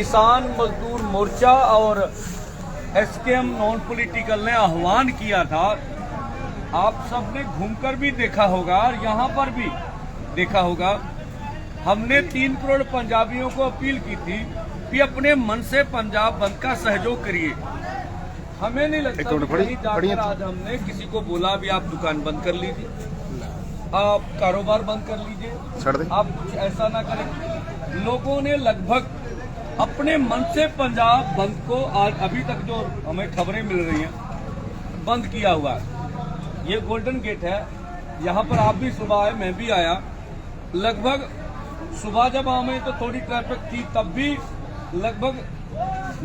किसान मजदूर मोर्चा और एसकेएम नॉन पॉलिटिकल ने आह्वान किया था। आप सबने घूमकर भी देखा होगा और यहाँ पर भी देखा होगा। हमने तीन करोड़ पंजाबियों को अपील की थी कि अपने मन से पंजाब बंद का सहयोग करिए। हमें नहीं लगता कि जाकर आज हमने किसी को बोला भी आप दुकान बंद कर लीजिए। आप कारोबार बंद कर लीजिए। आप कुछ ऐसा ना करें। लोगों ने लगभग अपने मन से पंजाब बंद को आज अभी तक जो हमें खबरें मिल रही हैं, बंद किया हुआ है। ये गोल्डन गेट है। यहाँ पर आप भी सुबह आए, मैं भी आया। लगभग सुबह जब हमें तो थोड़ी ट्रैफ़िक थी, तब भी लगभग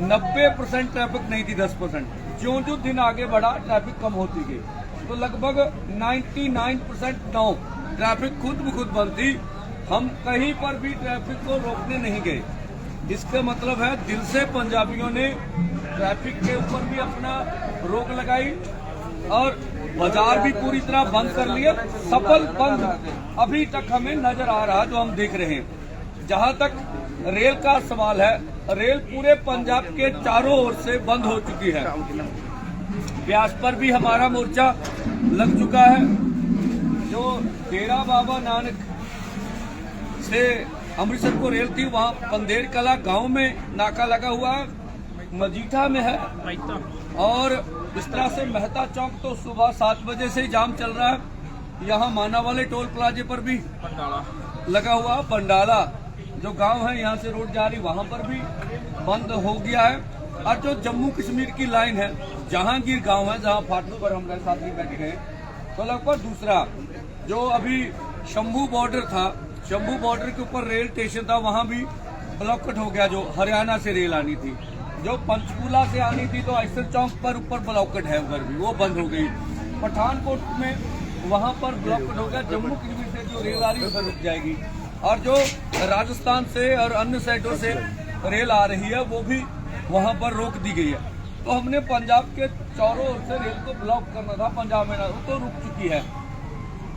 90 परसेंट ट्रैफ़िक नहीं थी 10 परसेंट जो जो दिन आगे बढ़ा ट्रैफ़िक कम होती गई। तो लगभग 99 परसेंट नाउ ट्रैफ़िक खुद ब खुद बंद थी। हम कहीं पर भी ट्रैफ़िक को रोकने नहीं गए। इसका मतलब है दिल से पंजाबियों ने ट्रैफ़िक के ऊपर भी अपना रोक लगाई और बाज़ार भी पूरी तरह बंद कर लिए। सफल बंद अभी तक हमें नज़र आ रहा जो हम देख रहे हैं। जहाँ तक रेल का सवाल है, रेल पूरे पंजाब के चारों ओर से बंद हो चुकी है। ब्यास पर भी हमारा मोर्चा लग चुका है। जो डेरा बाबा नानक से अमृतसर को रेल थी वहाँ पंदेर कला गाँव में नाका लगा हुआ है मजीठा में है। और इस तरह से मेहता चौक तो सुबह सात बजे से ही जाम चल रहा है। यहाँ माना वाले टोल प्लाजे पर भी लगा हुआ पंडाला जो गाँव है यहाँ से रोड जा रही वहाँ पर भी बंद हो गया है। और जो जम्मू कश्मीर की लाइन है जहांगीर गाँव है जहाँ फाटू पर हम मेरे साथी बैठे हैं तो लगभग दूसरा जो अभी शंभू बॉर्डर था शंभू बॉर्डर के ऊपर रेल स्टेशन था, वहाँ भी ब्लॉकट हो गया जो हरियाणा से रेल आनी थी। जो पंचकूला से आनी थी तो ऐसर चौक पर ऊपर ब्लॉकट है उधर भी, वो बंद हो गई। पठानकोट में वहाँ पर ब्लॉकट हो गया, जम्मू कश्मीर से जो रेल आ रही है, उधर रुक जाएगी। और जो राजस्थान से और अन्य साइडों से रेल आ रही है, वो भी वहाँ पर रोक दी गई है। तो हमने पंजाब के चारों ओर से रेल को ब्लॉक करना था, पंजाब में ना तो रुक चुकी है।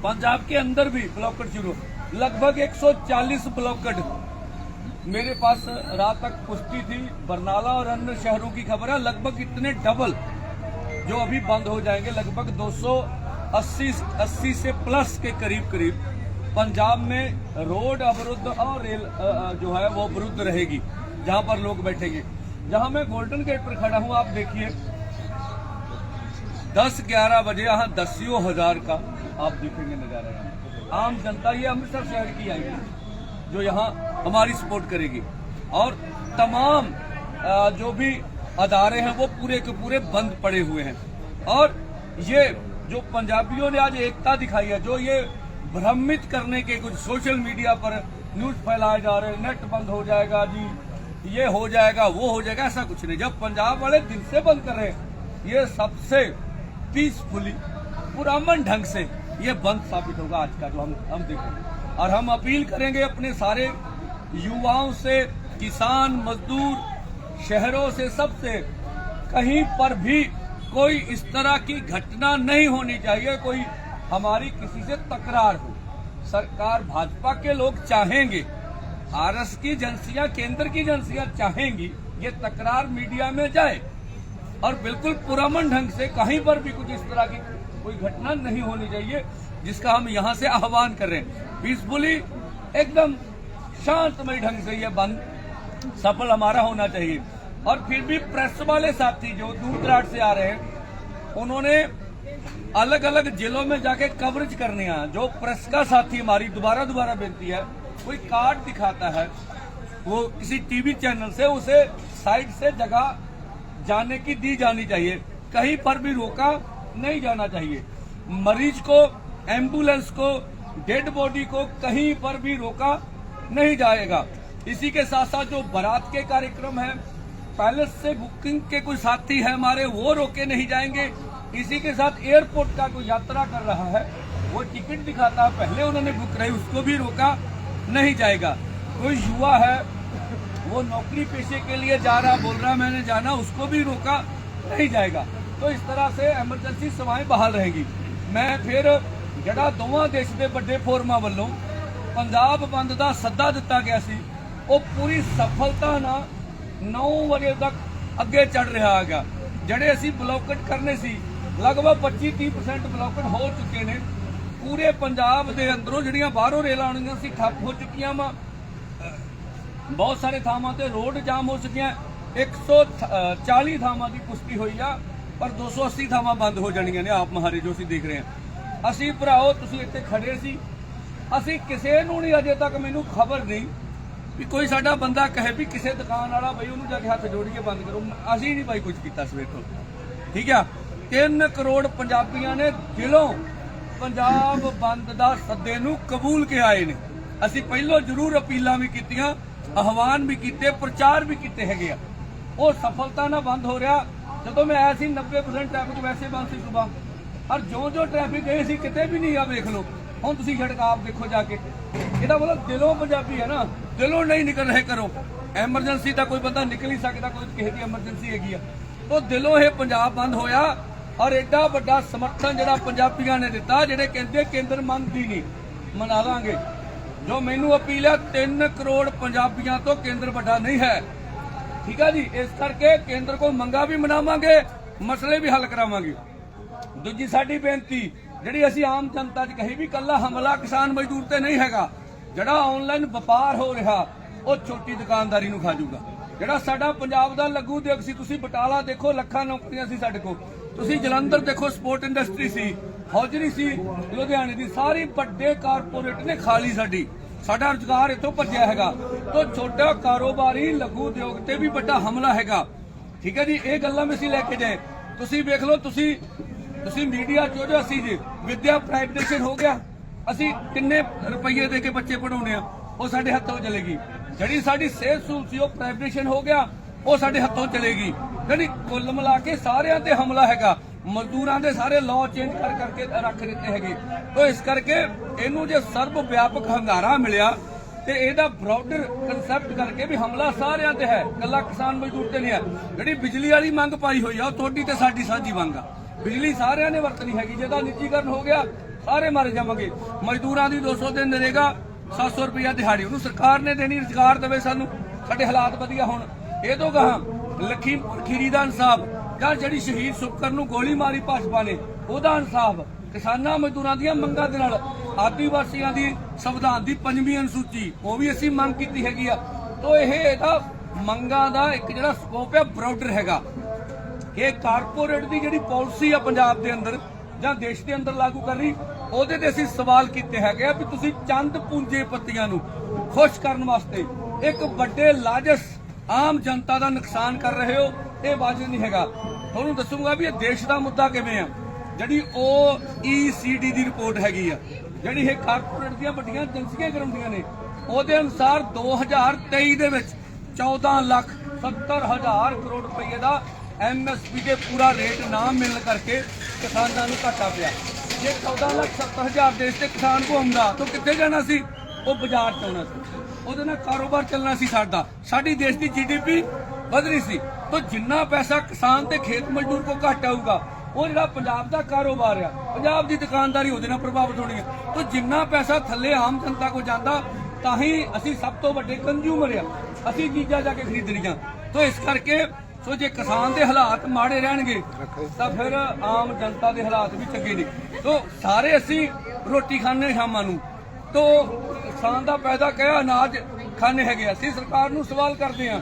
पंजाब के अंदर भी ब्लॉकट शुरू लगभग 140 ब्लॉकट मेरे पास रात तक पुष्टि थी, बरनाला और अन्य शहरों की खबर है लगभग इतने डबल जो अभी बंद हो जाएँगे, लगभग 280 80 से प्लस के करीब करीब पंजाब में रोड अवरुद्ध और रेल जो है वो अवरुद्ध रहेगी, जहाँ पर लोग बैठेंगे। जहाँ मैं गोल्डन गेट पर खड़ा हूँ, आप देखिए 10 11 बजे, यहाँ दसियों हज़ार का आप देखेंगे नज़ारा यहाँ। आम जनता ये अमृतसर शहर की आएगी, जो यहाँ हमारी सपोर्ट करेगी। और तमाम जो भी अदारे हैं, वो पूरे के पूरे बंद पड़े हुए हैं। और ये जो पंजाबियों ने आज एकता दिखाई है, जो ये भ्रमित करने के कुछ सोशल मीडिया पर न्यूज़ फैलाए जा रहे हैं नेट बंद हो जाएगा जी, ये हो जाएगा, वो हो जाएगा, ऐसा कुछ नहीं। जब पंजाब वाले दिल से बंद कर रहे ये सबसे पीसफुली पुरामन ढंग से ये बंद साबित होगा आज का जो हम हम देखें और हम अपील करेंगे अपने सारे युवाओं से, किसान, मजदूर, शहरों से, सबसे, कहीं पर भी कोई इस तरह की घटना नहीं होनी चाहिए, कोई हमारी किसी से तकरार हो। सरकार भाजपा के लोग चाहेंगे, आरएस की एजेंसियाँ केंद्र की एजेंसियाँ चाहेंगी, ये तकरार मीडिया में जाए। और बिल्कुल पुरमन ढंग से कहीं पर भी कुछ इस तरह की कोई घटना नहीं होनी चाहिए जिसका हम यहाँ से आह्वान कर। रहे हैं पीसफुली एकदम शांतमय ढंग से यह बंद, सफल हमारा होना चाहिए। और फिर भी प्रेस वाले साथी जो दूर दराज से आ रहे हैं, उन्होंने अलग अलग जिलों में जाके कवरेज करने आ जो प्रेस का साथी हमारी दोबारा दोबारा बेनती है, कोई कार्ड दिखाता है, वो किसी टीवी चैनल से, उसे साइड से जगह जाने की दी जानी चाहिए। कहीं पर भी रोका नहीं जाना चाहिए। मरीज़ को, एंबुलेंस को, डेड बॉडी को कहीं पर भी रोका नहीं जाएगा। इसी के साथ साथ जो बारात के कार्यक्रम है, पैलेस से बुकिंग के कोई साथी है हमारे, वो रोके नहीं जाएँगे। इसी के साथ एयरपोर्ट का कोई यात्रा कर रहा है, वो टिकट दिखाता है, पहले उन्होंने बुक कराई, उसको भी रोका नहीं जाएगा। कोई युवा है, वो नौकरी पेशे के लिए जा रहा, बोल रहा, मैंने जाना, उसको भी रोका नहीं जाएगा। तो इस तरह से एमरजेंसी सेवाएं बहाल रहेगी मैं फिर ਜਿਹੜਾ ਦੋਵਾਂ ਦੇਸ਼ ਦੇ ਵੱਡੇ ਫੋਰਮਾਂ ਵੱਲੋਂ ਪੰਜਾਬ ਬੰਦ ਦਾ ਸੱਦਾ ਦਿੱਤਾ ਗਿਆ ਸੀ ਉਹ ਪੂਰੀ ਸਫਲਤਾ ਨਾਲ 9 ਵਜੇ ਤੱਕ ਅੱਗੇ ਚੜ ਰਿਹਾ ਹੈਗਾ ਜਿਹੜੇ ਅਸੀਂ ਬਲੌਕਟ ਕਰਨੇ ਸੀ ਲਗਭਗ 25-30% ਬਲੌਕਟ ਹੋ ਚੁੱਕੇ ਨੇ ਪੂਰੇ ਪੰਜਾਬ ਦੇ ਅੰਦਰੋਂ ਜਿਹੜੀਆਂ ਬਾਹਰੋਂ ਰੇਲਾਂ ਆਉਣੀਆਂ ਸੀ ਠੱਪ ਹੋ ਚੁੱਕੀਆਂ ਵਾ ਬਹੁਤ ਸਾਰੇ ਥਾਵਾਂ ਤੇ ਰੋਡ ਜਾਮ ਹੋ ਚੁੱਕੀਆਂ 140 ਥਾਵਾਂ ਦੀ ਪੁਸ਼ਟੀ ਹੋਈ ਆ ਪਰ 280 ਥਾਵਾਂ ਬੰਦ ਹੋ ਜਾਣੀਆਂ ਨੇ ਆਪ ਮਹਾਰੇ ਜੋ ਅਸੀਂ ਦੇਖ ਰਹੇ ਹਾਂ। ਅਸੀਂ ਭਰਾਓ, ਤੁਸੀਂ ਇੱਥੇ ਖੜੇ ਸੀ। ਅਸੀਂ ਕਿਸੇ ਨੂੰ ਨਹੀਂ ਅਜੇ ਤੱਕ ਮੈਨੂੰ ਖਬਰ ਨਹੀਂ ਵੀ ਕੋਈ ਸਾਡਾ ਬੰਦਾ ਕਹੇ ਵੀ ਕਿਸੇ ਦੁਕਾਨ ਵਾਲਾ ਬਈ ਉਹਨੂੰ ਜਾ ਕੇ ਹੱਥ ਜੋੜ ਕੇ ਬੰਦ ਕਰੋ। ਅਸੀਂ ਨਹੀਂ ਬਾਈ ਕੁਝ ਕੀਤਾ ਸਵੇਰ ਤੋਂ। ਠੀਕ ਆ? 3 ਕਰੋੜ ਪੰਜਾਬੀਆਂ ਨੇ ਦਿਲੋਂ ਪੰਜਾਬ ਬੰਦ ਦਾ ਸੱਦੇ ਨੂੰ ਕਬੂਲ ਕੇ ਆਏ ਨੇ। ਅਸੀਂ ਪਹਿਲਾਂ ਜ਼ਰੂਰ ਅਪੀਲਾਂ ਵੀ ਕੀਤੀਆਂ, ਆਹਵਾਨ ਵੀ ਕੀਤੇ, ਪ੍ਰਚਾਰ ਵੀ ਕੀਤੇ ਹੈਗੇ ਆ। ਉਹ ਸਫਲਤਾ ਨਾਲ ਬੰਦ ਹੋ ਰਿਹਾ। ਜਦੋਂ ਮੈਂ ਆਇਆ ਸੀ 90% ਟ੍ਰੈਫਿਕ ਵੈਸੇ ਬੰਦ ਸੀ ਸੁਬਾ ਔਰ ਜੋ ਜੋ ਟ੍ਰੈਫਿਕ ਗਏ ਸੀ, ਕਿਤੇ ਵੀ ਨਹੀਂ ਆ, ਵੇਖ ਲਓ। ਹੁਣ ਤੁਸੀਂ ਸੜਕ ਆਪ ਦੇਖੋ ਜਾ ਕੇ। ਇਹਦਾ ਮਤਲਬ ਦਿਲੋਂ ਪੰਜਾਬੀ ਹੈ ਨਾ, ਦਿਲੋਂ ਨਹੀਂ ਨਿਕਲ ਰਹੇ ਕਰੋ ਐਮਰਜੈਂਸੀ ਤਾਂ ਕੋਈ ਬੰਦਾ ਨਿਕਲ ਹੀ ਸਕਦਾ, ਕੋਈ ਕਿਸੇ ਦੀ ਐਮਰਜੈਂਸੀ ਹੈਗੀ ਆ। ਉਹ ਦਿਲੋਂ ਇਹ ਪੰਜਾਬ ਬੰਦ ਹੋਇਆ ਔਰ ਐਡਾ ਵੱਡਾ ਸਮਰਥਨ ਜਿਹੜਾ ਪੰਜਾਬੀਆਂ ਨੇ ਦਿੱਤਾ, ਜਿਹੜੇ ਕਹਿੰਦੇ ਕੇਂਦਰ ਮੰਨਦੀ ਨਹੀਂ। ਮਨਾ ਲਾਂਗੇ। ਜੋ ਮੈਨੂੰ ਅਪੀਲ ਹੈ 3 ਕਰੋੜ ਪੰਜਾਬੀਆਂ ਤੋਂ ਕੇਂਦਰ ਵੱਡਾ ਨਹੀਂ ਹੈ। ਠੀਕ ਹੈ ਜੀ, ਇਸ ਕਰਕੇ ਕੇਂਦਰ ਕੋਲ ਮੰਗਾ ਵੀ ਮਨਾਵਾਂਗੇ, ਮਸਲੇ ਵੀ ਹੱਲ ਕਰਾਵਾਂਗੇ। ਦੂਜੀ ਸਾਡੀ ਬੇਨਤੀ, ਜਿਹੜੀ ਅਸੀਂ ਆਮ ਜਨਤਾ 'ਚ ਕਹੀ ਵੀ ਕੱਲਾ ਹਮਲਾ ਕਿਸਾਨ ਮਜ਼ਦੂਰ ਤੇ ਨਹੀਂ ਹੈਗਾ, ਜਿਹੜਾ ਆਨਲਾਈਨ ਵਪਾਰ ਹੋ ਰਿਹਾ, ਉਹ ਛੋਟੀ ਦੁਕਾਨਦਾਰੀ ਨੂੰ ਖਾਜੂਗਾ। ਜਿਹੜਾ ਸਾਡਾ ਪੰਜਾਬ ਦਾ ਲਘੂ ਦੇਖ ਸੀ, ਤੁਸੀਂ ਬਟਾਲਾ ਦੇਖੋ, ਲੱਖਾਂ ਨੌਕਰੀਆਂ ਸੀ ਸਾਡੇ ਕੋਲ। ਤੁਸੀਂ ਜਲੰਧਰ ਦੇਖੋ ਸਪੋਰਟ ਇੰਡਸਟਰੀ ਸੀ ਹੌਜਰੀ ਸੀ, ਲੁਧਿਆਣੇ ਦੀ ਸਾਰੀ ਵੱਡੇ ਕਾਰਪੋਰੇਟ ਨੇ ਖਾ ਲਈ ਸਾਡੀ। ਸਾਡਾ ਰੁਜ਼ਗਾਰ ਇੱਥੋਂ ਭੱਜਿਆ ਹੈਗਾ। ਤੋਂ ਛੋਟਾ ਕਾਰੋਬਾਰੀ ਲਘੂ ਉਦਯੋਗ ਤੇ ਵੀ ਵੱਡਾ ਹਮਲਾ ਹੈਗਾ। ਠੀਕ ਹੈ ਜੀ, ਇਹ ਗੱਲਾਂ ਵੀ ਅਸੀਂ ਲੈ ਕੇ ਜਾਏ। ਤੁਸੀਂ ਵੇਖ ਲਓ, ਤੁਸੀਂ ਤੁਸੀਂ ਮੀਡੀਆ ਚੋ ਜੋ ਅਸੀਂ ਜੀ, ਵਿਦਿਆ ਪ੍ਰਾਈਵੇਟਾਈਜੇਸ਼ਨ ਹੋ ਗਿਆ। ਅਸੀਂ ਕਿੰਨੇ ਰੁਪਏ ਦੇ ਕੇ ਬੱਚੇ ਪੜਾਉਣੇ ਆ ਉਹ ਸਾਡੇ ਹੱਥੋਂ ਚਲੇਗੀ। ਜਿਹੜੀ ਸਾਡੀ ਸਿਹਤ ਸਹੂਲਤ ਸੀ, ਉਹ ਪ੍ਰਾਈਵੇਟਾਈਜੇਸ਼ਨ ਹੋ ਗਿਆ, ਉਹ ਸਾਡੇ ਹੱਥੋਂ ਚਲੇਗੀ। ਯਾਨੀ ਕੁੱਲ ਮਿਲਾ ਕੇ ਸਾਰਿਆਂ ਤੇ ਹਮਲਾ ਹੈਗਾ। ਮਜ਼ਦੂਰਾਂ ਦੇ ਸਾਰੇ ਲਾਅ ਚੇਂਜ ਕਰ ਕਰਕੇ ਰੱਖ ਦਿੱਤੇ ਹੈਗੇ। ਤੋਂ ਇਸ ਕਰਕੇ ਇਹਨੂੰ ਜੇ ਸਰਬ ਵਿਆਪਕ ਹੰਗਾਰਾ ਮਿਲਿਆ, ਤੇ ਇਹਦਾ ਬ੍ਰੌਡਰ ਕਨਸੈਪਟ ਕਰਕੇ ਵੀ ਹਮਲਾ ਸਾਰਿਆਂ ਤੇ ਹੈ ਕੱਲਾ ਕਿਸਾਨ ਮਜ਼ਦੂਰ ਤੇ ਨਹੀਂ ਹੈ। ਜਿਹੜੀ ਬਿਜਲੀ ਵਾਲੀ ਮੰਗ ਪਾਈ ਹੋਈ ਆ, ਉਹ ਤੁਹਾਡੀ ਤੇ ਸਾਡੀ ਸਾਂਝੀ ਮੰਗ ਆ। ਬਿਜਲੀ ਸਾਰਿਆਂ ਨੇ ਵਰਤਣੀ ਹੈਗੀ, ਜਿਹਦਾ ਨਿੱਜੀਕਰਨ ਹੋ ਗਿਆ, ਸਾਰੇ ਮਰ ਜਾਵਾਂਗੇ। ਮਜ਼ਦੂਰਾਂ ਦੀ 200 ਦਿਨ ਨਰੇਗਾ 700 ਰੁਪਇਆ ਦਿਹਾੜੀ ਉਹਨੂੰ ਸਰਕਾਰ ਨੇ ਦੇਣੀ, ਰੁਜ਼ਗਾਰ ਦੇਵੇ ਸਾਨੂੰ, ਸਾਡੇ ਹਾਲਾਤ ਵਧੀਆ ਹੋਣ। ਇਹ ਤੋਂ ਗਾਹਾਂ ਲਖੀਮਪੁਰ ਖੀਰੀ ਦਾ ਇਨਸਾਫ ਜਾਂ ਜਿਹੜੀ ਸ਼ਹੀਦ ਸੁਖਕਰ ਨੂੰ ਗੋਲੀ ਮਾਰੀ ਭਾਜਪਾ ਨੇ, ਉਹਦਾ ਇਨਸਾਫ, ਕਿਸਾਨਾਂ ਮਜ਼ਦੂਰਾਂ ਦੀਆਂ ਮੰਗਾਂ ਦੇ ਨਾਲ ਆਦੀਵਾਸੀਆਂ ਦੀ ਸੰਵਿਧਾਨ ਦੀ ਪੰਜਵੀਂ ਅਨੁਸੂਚੀ, ਉਹ ਵੀ ਅਸੀਂ ਮੰਗ ਕੀਤੀ ਹੈਗੀ ਆ। ਤੋਂ ਇਹ ਇਹਦਾ ਮੰਗਾਂ ਦਾ ਇੱਕ ਜਿਹੜਾ ਸਕੋਪ ਹੈ ਬ੍ਰੌਡਰ ਹੈਗਾ। ਇਹ ਕਾਰਪੋਰੇਟ ਦੀ ਜਿਹੜੀ ਪਾਲਿਸੀ ਆ ਪੰਜਾਬ ਦੇ ਅੰਦਰ, ਜਾਂ ਦੇਸ਼ ਦੇ ਅੰਦਰ ਲਾਗੂ ਕਰ ਰਹੀ, ਉਹਦੇ ਤੇ ਅਸੀਂ ਸਵਾਲ ਕੀਤੇ ਹੈਗੇ ਆ ਵੀ ਤੁਸੀਂ ਚੰਦ ਪੂੰਜੀਪਤੀਆਂ ਨੂੰ ਖੁਸ਼ ਕਰਨ ਵਾਸਤੇ ਇੱਕ ਵੱਡੇ ਲਾਜਸ ਆਮ ਜਨਤਾ ਦਾ ਨੁਕਸਾਨ ਕਰ ਰਹੇ ਹੋ ਇਹ ਵਾਜਬ ਨਹੀਂ ਹੈਗਾ। ਤੁਹਾਨੂੰ ਦੱਸੂਗਾ ਵੀ ਇਹ ਦੇਸ਼ ਦਾ ਮੁੱਦਾ ਕਿਵੇਂ ਆ। ਜਿਹੜੀ ਉਹ OECD ਦੀ ਰਿਪੋਰਟ ਹੈਗੀ ਆ, ਜਿਹੜੀ ਇਹ ਕਾਰਪੋਰੇਟ ਦੀਆਂ ਵੱਡੀਆਂ ਏਜੰਸੀਆਂ ਕਰਾਉਂਦੀਆਂ ਨੇ, ਉਹਦੇ ਅਨੁਸਾਰ 2023 ਦੇ ਵਿੱਚ 14 ਲੱਖ 70 ਹਜ਼ਾਰ ਕਰੋੜ ਰੁਪਏ ਦਾ ਐਮਐਸਪੀ ਦੇ ਪੂਰਾ ਰੇਟ ਨਾ ਮਿਲਣ ਕਰਕੇ ਕਿਸਾਨਾਂ ਨੂੰ ਘਾਟਾ ਪਿਆ। ਜੇ 14 ਲੱਖ 70 ਹਜ਼ਾਰ ਦੇਸ਼ ਦੇ ਕਿਸਾਨ ਕੋ ਆਉਂਦਾ ਤਾਂ ਕਿੱਥੇ ਜਾਣਾ ਸੀ? ਉਹ ਬਾਜ਼ਾਰ ਚ ਆਉਣਾ ਸੀ। ਉਹਦੇ ਨਾਲ ਕਾਰੋਬਾਰ ਚੱਲਣਾ ਸੀ ਸਾਡਾ। ਸਾਡੀ ਦੇਸ਼ ਦੀ ਜੀਡੀਪੀ ਰਹੀ ਸੀ। ਤਾਂ ਜਿੰਨਾ ਪੈਸਾ ਕਿਸਾਨ ਤੇ ਖੇਤ ਮਜ਼ਦੂਰ ਕੋ ਘੱਟ ਆਊਗਾ, ਉਹ ਜਿਹੜਾ ਪੰਜਾਬ ਦਾ ਕਾਰੋਬਾਰ ਆ, ਪੰਜਾਬ ਦੀ ਦੁਕਾਨਦਾਰੀ ਉਹਦੇ ਨਾਲ ਪ੍ਰਭਾਵਿਤ ਹੋਣੀ ਹੈ ਤਾਂ ਜਿੰਨਾ ਪੈਸਾ ਥੱਲੇ ਆਮ ਜਨਤਾ ਕੋ ਜਾਂਦਾ, ਤਾਂ ਹੀ ਅਸੀਂ ਸਭ ਤੋਂ ਵੱਡੇ ਕੰਜ਼ਿਊਮਰ ਆ। ਅਸੀਂ ਚੀਜ਼ਾਂ ਜਾ ਕੇ ਖਰੀਦਣੀਆਂ। ਤਾਂ ਇਸ ਕਰਕੇ, ਸੋ ਜੇ ਕਿਸਾਨ ਦੇ ਹਾਲਾਤ ਮਾੜੇ ਰਹਿਣਗੇ, ਤਾਂ ਫਿਰ ਆਮ ਜਨਤਾ ਦੇ ਹਾਲਾਤ ਵੀ ਚੰਗੇ ਨਹੀਂ ਤੋਂ ਸਾਰੇ ਅਸੀਂ ਰੋਟੀ ਖਾਣੇ ਸ਼ਾਮਾਂ ਨੂੰ। ਤੋਂ ਕਿਸਾਨ ਦਾ ਪੈਦਾ ਕਿਹਾ ਅਨਾਜ ਖਾਣੇ ਹੈਗੇ ਅਸੀਂ ਸਰਕਾਰ ਨੂੰ ਸਵਾਲ ਕਰਦੇ ਹਾਂ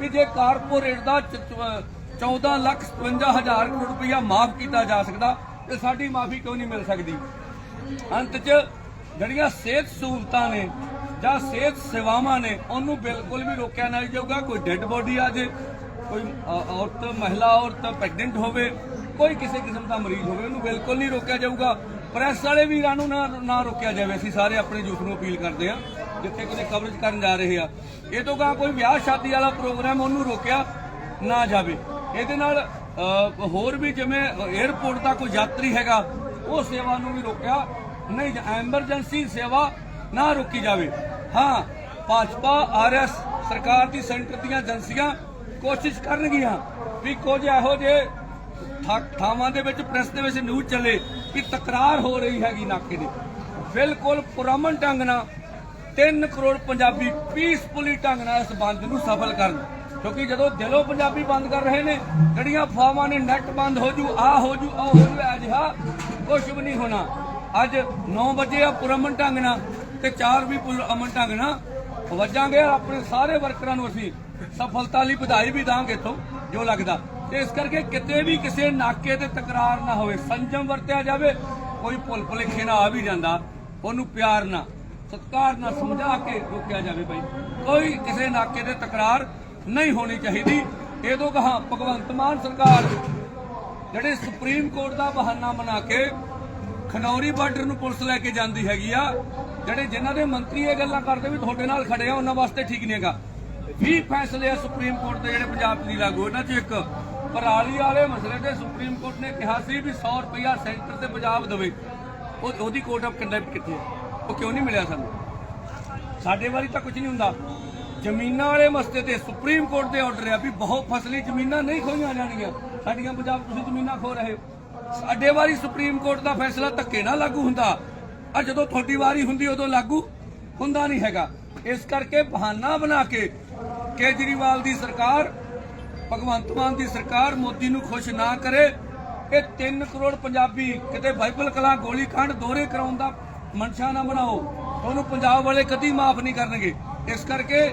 ਕਿ ਜੇ ਕਾਰਪੋਰੇਟ ਦਾ 14 ਲੱਖ 57 ਹਜ਼ਾਰ ਕਰੋੜ ਰੁਪਇਆ ਮਾਫ ਕੀਤਾ ਜਾ ਸਕਦਾ, ਤੇ ਸਾਡੀ ਮਾਫੀ ਕਿਉਂ ਨਹੀਂ ਮਿਲ ਸਕਦੀ? ਅੰਤ 'ਚ ਜਿਹੜੀਆਂ ਸਿਹਤ ਸਹੂਲਤਾਂ ਨੇ ਜਾਂ ਸਿਹਤ ਸੇਵਾਵਾਂ ਨੇ, ਉਹਨੂੰ ਬਿਲਕੁਲ ਵੀ ਰੋਕਿਆ ਨਹੀਂ ਜਾਊਗਾ। ਕੋਈ ਡੈੱਡ ਬੋਡੀ ਆ ਜੇ, ਕੋਈ ਔਰਤ, ਮਹਿਲਾ ਔਰਤ ਪ੍ਰੈਗਨੈਂਟ ਹੋਵੇ, ਕੋਈ ਕਿਸੇ ਕਿਸਮ ਦਾ ਮਰੀਜ਼ ਹੋਵੇ, ਉਹਨੂੰ ਬਿਲਕੁਲ ਨਹੀਂ ਰੋਕਿਆ ਜਾਊਗਾ। ਪ੍ਰੈਸ ਵਾਲੇ ਵੀਰਾਂ ਨੂੰ ਨਾ ਨਾ ਰੋਕਿਆ ਜਾਵੇ। ਅਸੀਂ ਸਾਰੇ ਆਪਣੇ ਯੂਥ ਨੂੰ ਅਪੀਲ ਕਰਦੇ ਹਾਂ, ਜਿੱਥੇ ਕਿਤੇ ਕਵਰੇਜ ਕਰਨ ਜਾ ਰਹੇ ਆ। ਇਹ ਤੋਂ ਗਾ ਕੋਈ ਵਿਆਹ ਸ਼ਾਦੀ ਵਾਲਾ ਪ੍ਰੋਗਰਾਮ ਉਹਨੂੰ ਰੋਕਿਆ ਨਾ ਜਾਵੇ। ਇਹਦੇ ਨਾਲ ਹੋਰ ਵੀ ਜਿਵੇਂ 에어ਪੋਰਟ ਦਾ ਕੋਈ ਯਾਤਰੀ ਹੈਗਾ, ਉਹ ਸੇਵਾ ਨੂੰ ਵੀ ਰੋਕਿਆ। ਨਹੀਂ ਐਮਰਜੈਂਸੀ ਸੇਵਾ ਨਾ ਰੋਕੀ ਜਾਵੇ। ਹਾਂ, ਭਾਜਪਾ ਆਰਐਸ ਸਰਕਾਰ ਦੀ ਸੈਂਟਰ ਦੀਆਂ ਏਜੰਸੀਆਂ ਕੋਸ਼ਿਸ਼ ਕਰਨਗੀਆਂ ਵੀ ਕੁਝ ਇਹੋ ਜਿਹੇ ਥਾਵਾਂ ਦੇ ਵਿੱਚ ਪ੍ਰੈਸ ਦੇ ਵਿੱਚ ਨਿਊਜ਼ ਚੱਲੇ। ਕਿ ਤਕਰਾਰ ਹੋ ਰਹੀ ਹੈਗੀ ਨਾਕੇ ਦੇ। ਬਿਲਕੁਲ ਪੁਰਮਨ ਢੰਗ ਨਾਲ 3 ਕਰੋੜ ਪੰਜਾਬੀ ਪੀਸਫੁਲੀ ਢੰਗ ਨਾਲ ਇਸ ਬੰਦ ਨੂੰ ਸਫਲ ਕਰਨ। ਕਿਉਂਕਿ ਜਦੋਂ ਦਿਲੋਂ ਪੰਜਾਬੀ ਬੰਦ ਕਰ ਰਹੇ ਨੇ, ਜਿਹੜੀਆਂ ਫਾਰਮਾਂ ਨੇ ਨੈਟ ਬੰਦ ਹੋ ਜੂ, ਆ ਹੋ ਜੂ, ਆ ਹੋ ਜੂ ਅਜਿਹਾ ਕੁਝ ਵੀ ਨਹੀਂ ਹੋਣਾ। ਅੱਜ 9 ਵਜੇ ਆ ਪੁਰਮਨ ਢੰਗ ਨਾਲ ਤੇ 4 ਵੀ ਪੁਰਮਨ ਢੰਗ ਨਾਲ ਵੱਜਾਂਗੇ। ਆਪਣੇ ਸਾਰੇ ਵਰਕਰਾਂ ਨੂੰ ਅਸੀਂ ਸਫਲਤਾ ਲਈ ਵਧਾਈ ਵੀ ਦਾਂਗੇ ਤੋਂ ਜੋ ਲੱਗਦਾ। ਤੇ ਇਸ ਕਰਕੇ ਕਿਤੇ ਵੀ ਕਿਸੇ ਨਾਕੇ ਤੇ ਤਕਰਾਰ ਨਾ ਹੋਵੇ, ਸੰਜਮ ਵਰਤਿਆ ਜਾਵੇ, ਕੋਈ ਭੁੱਲ ਭੁਲੇਖੇ ਨਾਲ ਆ ਵੀ ਜਾਂਦਾ, ਉਹਨੂੰ ਪਿਆਰ ਨਾਲ, ਸਤਿਕਾਰ ਨਾਲ ਸਮਝਾ ਕੇ ਰੋਕਿਆ ਜਾਵੇ ਭਾਈ ਕੋਈ ਕਿਸੇ ਨਾਕੇ ਤੇ ਤਕਰਾਰ ਨਹੀਂ ਹੋਣੀ ਚਾਹੀਦੀ। ਇਹ ਕਹਾ ਭਗਵੰਤ ਮਾਨ ਸਰਕਾਰ ਜਿਹੜੇ ਸੁਪਰੀਮ ਕੋਰਟ ਦਾ ਬਹਾਨਾ ਬਣਾ ਕੇ ਖਨੌਰੀ ਬਾਰਡਰ ਨੂੰ ਪੁਲਿਸ ਲੈ ਕੇ ਜਾਂਦੀ ਹੈਗੀ ਆ, ਜਿਹੜੇ ਜਿਨ੍ਹਾਂ ਦੇ ਮੰਤਰੀ ਇਹ ਗੱਲਾਂ ਕਰਦੇ ਵੀ ਤੁਹਾਡੇ ਨਾਲ ਖੜੇ ਆ, ਉਹਨਾਂ ਵਾਸਤੇ ਠੀਕ ਨਹੀਂ ਹੈਗਾ। 20 ਫੈਸਲੇ ਆ ਸੁਪਰੀਮ ਕੋਰਟ ਦੇ ਜਿਹੜੇ ਪੰਜਾਬ 'ਚ ਨਹੀਂ ਲਾਗੂ, ਇਹਨਾਂ 'ਚ ਇੱਕ ਪਰਾਲੀ ਵਾਲੇ ਮਸਲੇ ਤੇ ਸੁਪਰੀਮ ਕੋਰਟ ਨੇ ਕਿਹਾ ਸੀ ਵੀ 100 ਰੁਪਇਆ ਸੈਂਟਰ ਤੇ ਪੰਜਾਬ ਦੇਵੇ। ਉਹ ਉਹਦੀ ਕੋਰਟ ਆਫ ਕੰਡਕਟ ਕਿੱਥੇ ਉਹ ਕਿਉਂ ਨਹੀਂ ਮਿਲਿਆ ਸਾਨੂੰ? ਸਾਡੇ ਵਾਰੀ ਤਾਂ ਕੁਝ ਨਹੀਂ ਹੁੰਦਾ। ਜ਼ਮੀਨਾਂ ਵਾਲੇ ਮਸਲੇ ਤੇ ਸੁਪਰੀਮ ਕੋਰਟ ਦੇ ਆਰਡਰ ਆ ਵੀ ਬਹੁਤ ਫਸਲੀ ਜ਼ਮੀਨਾਂ ਨਹੀਂ ਖੋਈਆਂ ਜਾਣਗੀਆਂ। ਸਾਡੀਆਂ ਪੰਜਾਬ ਤੁਸੀਂ ਜ਼ਮੀਨਾਂ ਖੋ ਰਹੇ ਹੋ। ਸਾਡੇ ਵਾਰੀ ਸੁਪਰੀਮ ਕੋਰਟ ਦਾ ਫੈਸਲਾ ਧੱਕੇ ਨਾਲ ਲਾਗੂ ਹੁੰਦਾ। ਆ ਜਦੋਂ ਤੁਹਾਡੀ ਵਾਰੀ ਹੁੰਦੀ, ਉਦੋਂ ਲਾਗੂ ਹੁੰਦਾ ਨਹੀਂ ਹੈਗਾ। ਇਸ ਕਰਕੇ ਬਹਾਨਾ ਬਣਾ ਕੇ ਕੇਜਰੀਵਾਲ ਦੀ ਸਰਕਾਰ ਭਗਵੰਤ ਮਾਨ ਦੀ ਸਰਕਾਰ ਮੋਦੀ ਨੂੰ ਖੁਸ਼ ਨਾ ਕਰੇ, ਇਹ 3 ਕਰੋੜ ਪੰਜਾਬੀ ਕਿਤੇ ਬਾਈਬਲ ਕਲਾ, ਗੋਲੀ ਕਾਂਡ ਦੋਰੇ ਕਰਾਉਣ ਦਾ ਮਨਸ਼ਾ ਨਾ ਬਣਾਓ, ਉਹਨੂੰ ਪੰਜਾਬ ਵਾਲੇ ਕਦੀ ਮਾਫ ਨਹੀਂ ਕਰਨਗੇ। ਇਸ ਕਰਕੇ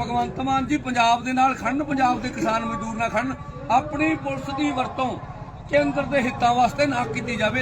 ਭਗਵੰਤ ਮਾਨ ਜੀ ਪੰਜਾਬ ਦੇ ਨਾਲ ਖੜਨ, ਪੰਜਾਬ ਦੇ ਕਿਸਾਨ ਮਜ਼ਦੂਰ ਨਾਲ ਖੜਨ, ਆਪਣੀ ਪੁਲਿਸ ਦੀ ਵਰਤੋਂ ਕੇਂਦਰ ਦੇ ਹਿੱਤਾਂ ਵਾਸਤੇ ਨਾ ਕੀਤੀ ਜਾਵੇ।